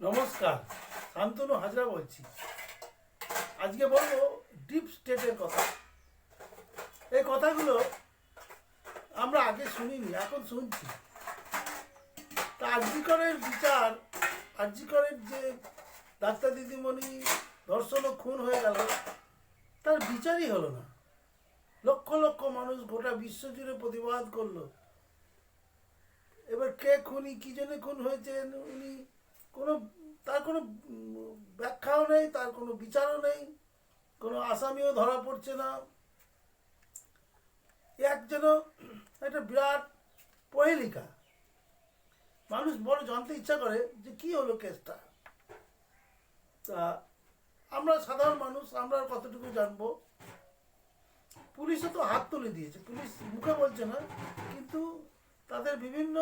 নমস্কার, শান্তনু হাজরা বলছি। আজকে বলব ডিপ স্টেটের কথা। এই কথাগুলো আমরা আগে শুনিনি, এখন শুনছি। তা আর্যিকরের বিচার আর্যিকরের যে ডাক্তার দিদিমণি ধর্ষণ ও খুন হয়ে গেল, তার বিচারই হলো না। লক্ষ লক্ষ মানুষ গোটা বিশ্ব জুড়ে প্রতিবাদ করল। এবার কে খুনি, কি জন্য খুন হয়েছেন উনি? কোনো, তার কোনো ব্যাখ্যাও নেই, তার কোনো বিচারও নেই, কোনো আসামিও ধরা পড়ছে না। এক যেন একটা বিরাট পহেলিকা। মানুষ বড় জানতে ইচ্ছা করে যে কি হলো কেসটা। তা আমরা সাধারণ মানুষ, আমরা কতটুকু জানব? পুলিশও তো হাত তুলে দিয়েছে, পুলিশ মুখে বলছে না, কিন্তু তাদের বিভিন্ন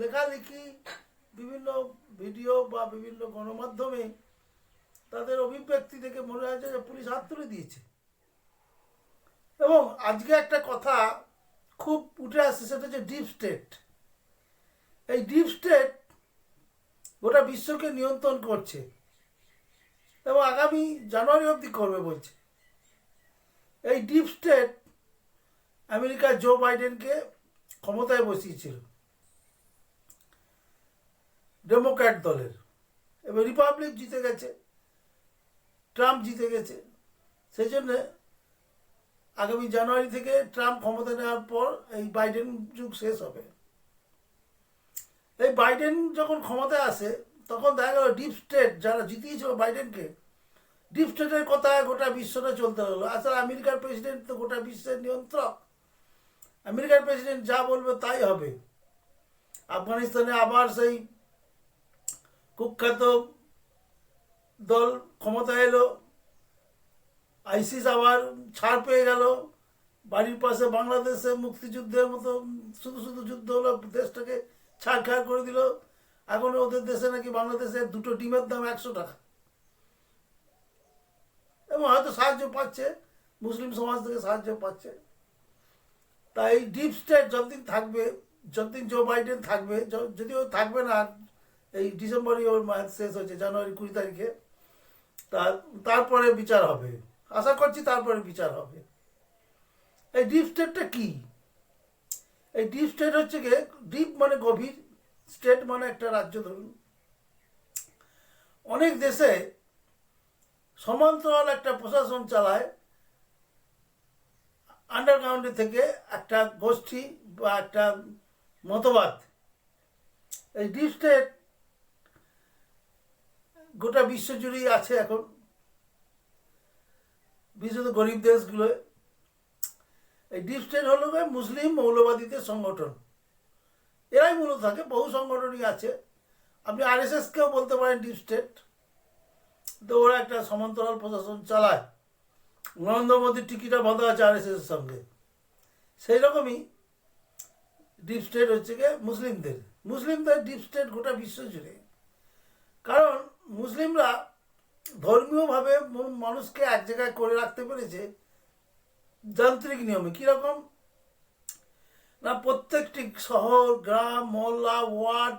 লেখালেখি বিভিন্ন ভিডিও বা বিভিন্ন গণমাধ্যমে তাদের অভিব্যক্তি থেকে মনে হয়েছে যে পুলিশ হাত তুলে দিয়েছে। এবং আজকে একটা কথা খুব উঠে আসছে, সেটা হচ্ছে ডিপ স্টেট। এই ডিপ স্টেট গোটা বিশ্বকে নিয়ন্ত্রণ করছে এবং আগামী জানুয়ারি অবধি করবে বলছে। এই ডিপ স্টেট আমেরিকা জো বাইডেনকে ক্ষমতায় বসিয়েছিল। ডেমোক্র্যাট দলের। এবার রিপাবলিক জিতে গেছে, ট্রাম্প জিতে গেছে। সেই জন্য আগামী জানুয়ারি থেকে ট্রাম্প ক্ষমতা নেওয়ার পর এই বাইডেন যুগ শেষ হবে। এই বাইডেন যখন ক্ষমতায় আসে, তখন দেখা গেল ডিপ স্টেট যারা জিতিয়েছিল বাইডেনকে, ডিপ স্টেটের কথায় গোটা বিশ্বটা চলতে হলো আসলে আমেরিকার প্রেসিডেন্ট তো গোটা বিশ্বের নিয়ন্ত্রক। আমেরিকার প্রেসিডেন্ট যা বলবে তাই হবে। আফগানিস্তানে আবার সেই কুখ্যাত দল ক্ষমতা এলো, আইসিস আবার ছাড় পেয়ে গেল। বাড়ির পাশে বাংলাদেশে মুক্তিযুদ্ধের মতো শুধু শুধু যুদ্ধ হলো, দেশটাকে ছাড় খাড় করে দিল। এখন ওদের দেশে নাকি বাংলাদেশে দুটো ডিমের দাম একশো টাকা। এবং হয়তো সাহায্য পাচ্ছে, মুসলিম সমাজ থেকে সাহায্য পাচ্ছে। তাই ডিপ স্টেট যতদিন থাকবে, যতদিন জো বাইডেন থাকবে যদিও থাকবে না এই ডিসেম্বরই ওর মাস শেষ হয়েছে, জানুয়ারি কুড়ি তারিখে। তার, তারপরে বিচার হবে। আশা করছি তারপরে বিচার হবে। এই ডিপ স্টেটটা কি? এই ডিপ স্টেট হচ্ছে গিয়ে, ডিপ মানে গভীর, স্টেট মানে একটা রাজ্য ধরুন। অনেক দেশে সমান্তরাল একটা প্রশাসন চালায় আন্ডারগ্রাউন্ডে থেকে একটা গোষ্ঠী বা একটা মতবাদ। এই ডিপ স্টেট গোটা বিশ্ব জুড়েই আছে এখন। বিশেষত গরিব দেশগুলোয়। এই ডিপ স্টেট হলো মুসলিম মৌলবাদীদের সংগঠন। এরাই মূলত থাকে, বহু সংগঠনই আছে। আপনি আর এস আরএসএসকেও বলতে পারেন ডিপ স্টেট। তো ওরা একটা সমান্তরাল প্রশাসন চালায়। নরেন্দ্র মোদীর টিকিটা বাঁধা আছে আরএসএস এর সঙ্গে। সেই রকমই ডিপ স্টেট হচ্ছে গিয়ে মুসলিমদের। মুসলিমদের ডিপ স্টেট গোটা বিশ্ব জুড়ে। কারণ মুসলিমরা ধর্মীয়ভাবে মানুষকে এক জায়গায় করে রাখতে পেরেছে যান্ত্রিক নিয়মে। কীরকম না, প্রত্যেকটি শহর, গ্রাম, মহল্লা, ওয়ার্ড,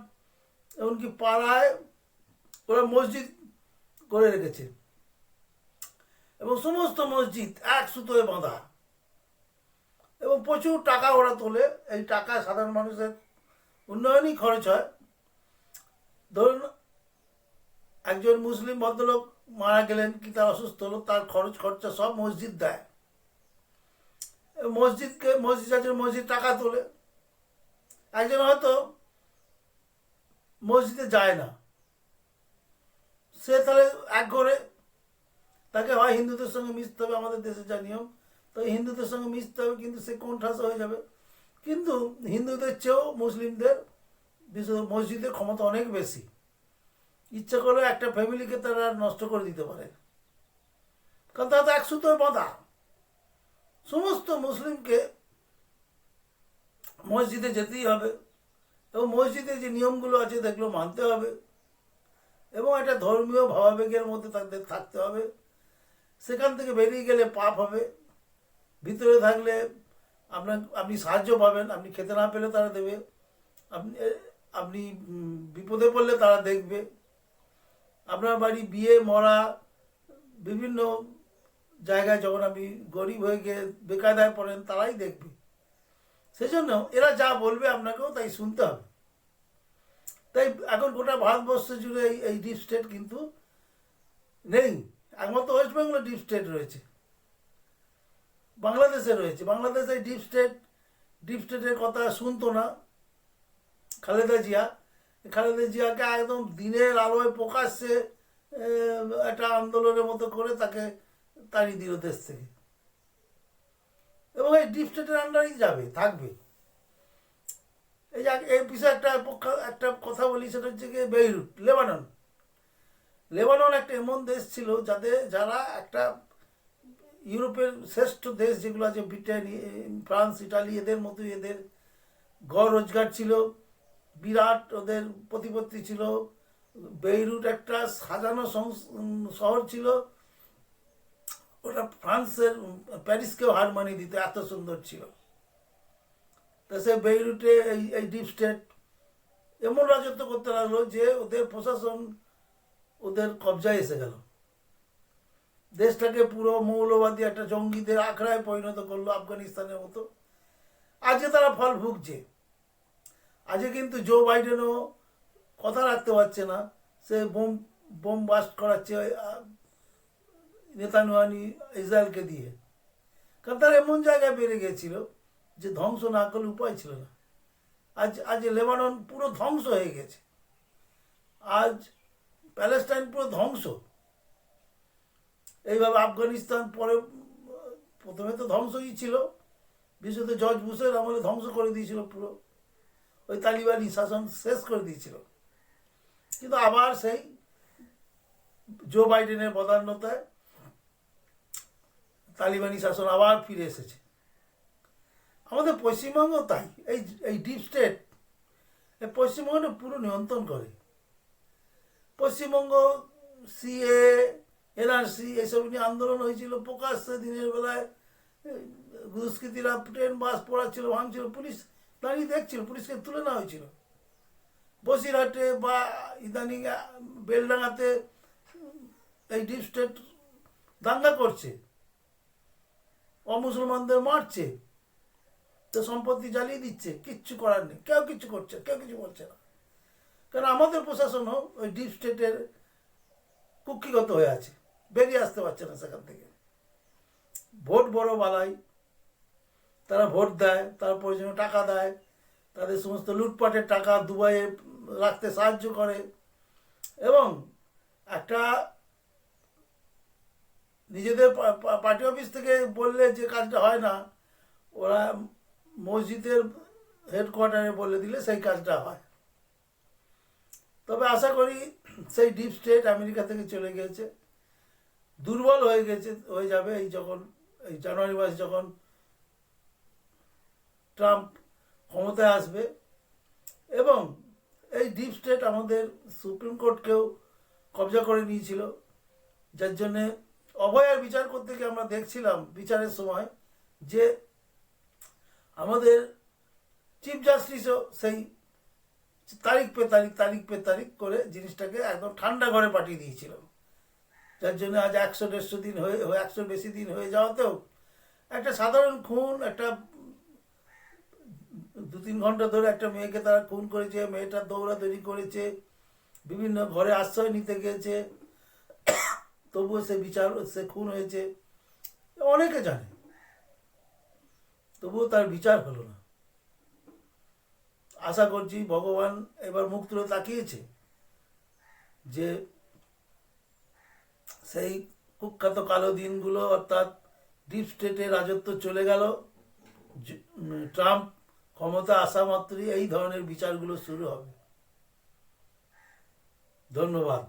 এমনকি পাড়ায় ওরা মসজিদ করে রেখেছে। এবং সমস্ত মসজিদ এক সুতোয় বাঁধা। এবং প্রচুর টাকা ওরা তোলে। এই টাকা সাধারণ মানুষের উন্নয়নই খরচ হয়। ধরুন একজন মুসলিম ভদ্রলোক মারা গেলেন, কি তার অসুস্থ হলো, তার খরচ খরচা সব মসজিদ দেয়। মসজিদকে, মসজিদ একজন মসজিদ টাকা তোলে। একজন হয়তো মসজিদে যায় না। সে তাহলে এক ঘরে তাকে হয় হিন্দুদের সঙ্গে মিশতে হবে, আমাদের দেশে যা নিয়ম। তো হিন্দুদের সঙ্গে মিশতে হবে, কিন্তু সে কোণঠাসা হয়ে যাবে? কিন্তু হিন্দুদের চেয়েও মুসলিমদের বিশেষ মসজিদের ক্ষমতা অনেক বেশি। ইচ্ছা করলে একটা ফ্যামিলিকে তারা নষ্ট করে দিতে পারে। কারণ তারা তো এক সুতোয় বাঁধা। সমস্ত মুসলিমকে মসজিদে যেতেই হবে এবং মসজিদে যে নিয়মগুলো আছে সেগুলো মানতে হবে এবং একটা ধর্মীয় ভাবাবেগের মধ্যে তাদের থাকতে হবে। সেখান থেকে বেরিয়ে গেলে পাপ হবে। ভিতরে থাকলে আপনার আপনি সাহায্য পাবেন, আপনি খেতে না পেলে তারা দেবে, আপনি আপনি বিপদে পড়লে তারা দেখবে। আপনার বাড়ি বিয়ে, মরা, বিভিন্ন জায়গায় যখন আপনি গরিব হয়ে গিয়ে বেকায়দায় পড়েন, তারাই দেখবে। সেজন্য এরা যা বলবে আপনাকেও তাই শুনতে হবে। তাই এখন গোটা ভারতবর্ষ জুড়ে এই এই ডিপ স্টেট কিন্তু নেই। একমাত্র ওয়েস্ট বেঙ্গলে ডিপ স্টেট রয়েছে। বাংলাদেশে রয়েছে। বাংলাদেশে ডিপ স্টেট ডিপ স্টেটের কথা শুনতো না খালেদা জিয়া। খালেদা জিয়াকে একদম দিনের আলোয় প্রকাশ্যে একটা আন্দোলনের মতো করে তাকে তাড়িয়ে দিল দেশ থেকে। এবং এই ডিপ স্টেটের আন্ডারেই যাবে, থাকবে। এই যে এই বিষয়ে একটা একটা কথা বলি, সেটা হচ্ছে গিয়ে বেইরুট, লেবানন। লেবানন একটা এমন দেশ ছিল যাতে যারা একটা ইউরোপের শ্রেষ্ঠ দেশ যেগুলো আছে, ব্রিটেন ফ্রান্স, ইটালি, এদের মতো এদের গড় রোজগার ছিল। বিরাট ওদের প্রতিপত্তি ছিল। বেইরুট একটা সাজানো শহর ছিল। ওটা ফ্রান্সের প্যারিসকেও হার মানিয়ে দিত, এত সুন্দর ছিল। তা সে বেইরুটে এই এই ডিপ স্টেট এমন রাজত্ব করতে লাগল যে ওদের প্রশাসন ওদের কবজায় এসে গেল। দেশটাকে পুরো মৌলবাদী একটা জঙ্গিদের আখড়ায় পরিণত করল আফগানিস্তানের মতো। আজকে তারা ফল ভুগছে। আজকে কিন্তু জো বাইডেনও কথা রাখতে পারছে না। সে বোম বোম বাস্ট করাচ্ছে নেতানুয়ানি ইসরায়েলকে দিয়ে। কারণ তারা এমন জায়গায় বেড়ে গেছিল যে ধ্বংস না করলে উপায় ছিল না। আজ আজ লেবানন পুরো ধ্বংস হয়ে গেছে। আজ প্যালেস্টাইন পুরো ধ্বংস। এইভাবে আফগানিস্তান পরে, প্রথমে তো ধ্বংসই ছিল। বিশেষত জর্জ বুশের আমলে ধ্বংস করে দিয়েছিল পুরো। ওই তালিবানি শাসন শেষ করে দিয়েছিল। কিন্তু আবার সেই জো বাইডেনের বদান্যতায় তালিবানি শাসন আবার ফিরে এসেছে। আমাদের পশ্চিমবঙ্গ তাই, এই এই ডিপ স্টেট, এই পশ্চিমবঙ্গটা পুরো নিয়ন্ত্রণ করে। পশ্চিমবঙ্গ, সিএ, এনআরসি এসব নিয়ে আন্দোলন হয়েছিল প্রকাশ্যে দিনের বেলায়। দুষ্কৃতীরা ট্রেন, বাস পড়াচ্ছিল, ভাঙছিল, পুলিশ দাঁড়িয়ে দেখছিল, পুলিশকে তুলে নেওয়া হয়েছিল। বসিরহাটে বা ইদানিং বেলডাঙাতে এই ডিপ স্টেট দাঙ্গা করছে। অমুসলমানদের মারছে। তো সম্পত্তি জ্বালিয়ে দিচ্ছে। কিচ্ছু করার নেই। কেউ কিছু করছে, কেউ কিছু বলছে না। কারণ আমাদের প্রশাসনও ওই ডিপ স্টেটের কুক্ষিগত হয়ে আছে। বেরিয়ে আসতে পারছে না সেখান থেকে। ভোট বড় বালাই। তারা ভোট দেয় তার প্রয়োজনে টাকা দেয়। তাদের সমস্ত লুটপাটের টাকা দুবাইয়ে রাখতে সাহায্য করে। এবং একটা নিজেদের পার্টি অফিস থেকে বললে যে কাজটা হয় না, ওরা মসজিদের হেডকোয়ার্টারে বলে দিলে সেই কাজটা হয়। তবে আশা করি সেই ডিপ স্টেট আমেরিকা থেকে চলে গেছে দুর্বল হয়ে গেছে, হয়ে যাবে এই যখন, এই জানুয়ারি মাস যখন ট্রাম্প ক্ষমতায় আসবে এবং এই ডিপ স্টেট আমাদের সুপ্রিম কোর্টকেও কবজা করে নিয়েছিল, যার জন্যে অভয়ার বিচার করতে গিয়ে আমরা দেখছিলাম বিচারের সময় যে আমাদের চিফ জাস্টিসও সেই তারিখ পে তারিখ তারিখ পে তারিখ করে জিনিসটাকে একদম ঠান্ডা ঘরে পাঠিয়ে দিয়েছিল। যার জন্য আজ একশো দেড়শো দিন হয়ে একশো বেশি দিন হয়ে যাওয়াতেও একটা সাধারণ খুন, একটা দু তিন ঘণ্টা ধরে একটা মেয়েকে তারা খুন করেছে মেয়েটা দৌড়াদৌড়ি করেছে, বিভিন্ন ঘরে আশ্রয় নিতে গেছে তবুও সে বিচার, সে খুন হয়েছে। অনেকে জানে, তবুও তার বিচার হলো না। আশা করছি ভগবান এবার মুখ তুলে তাকিয়েছে যে সেই কুখ্যাত কালো দিনগুলো অর্থাৎ ডিপ স্টেটে রাজত্ব চলে গেল ট্রাম্প ক্ষমতা আসা মাত্রই এই ধরনের বিচারগুলো শুরু হবে। ধন্যবাদ।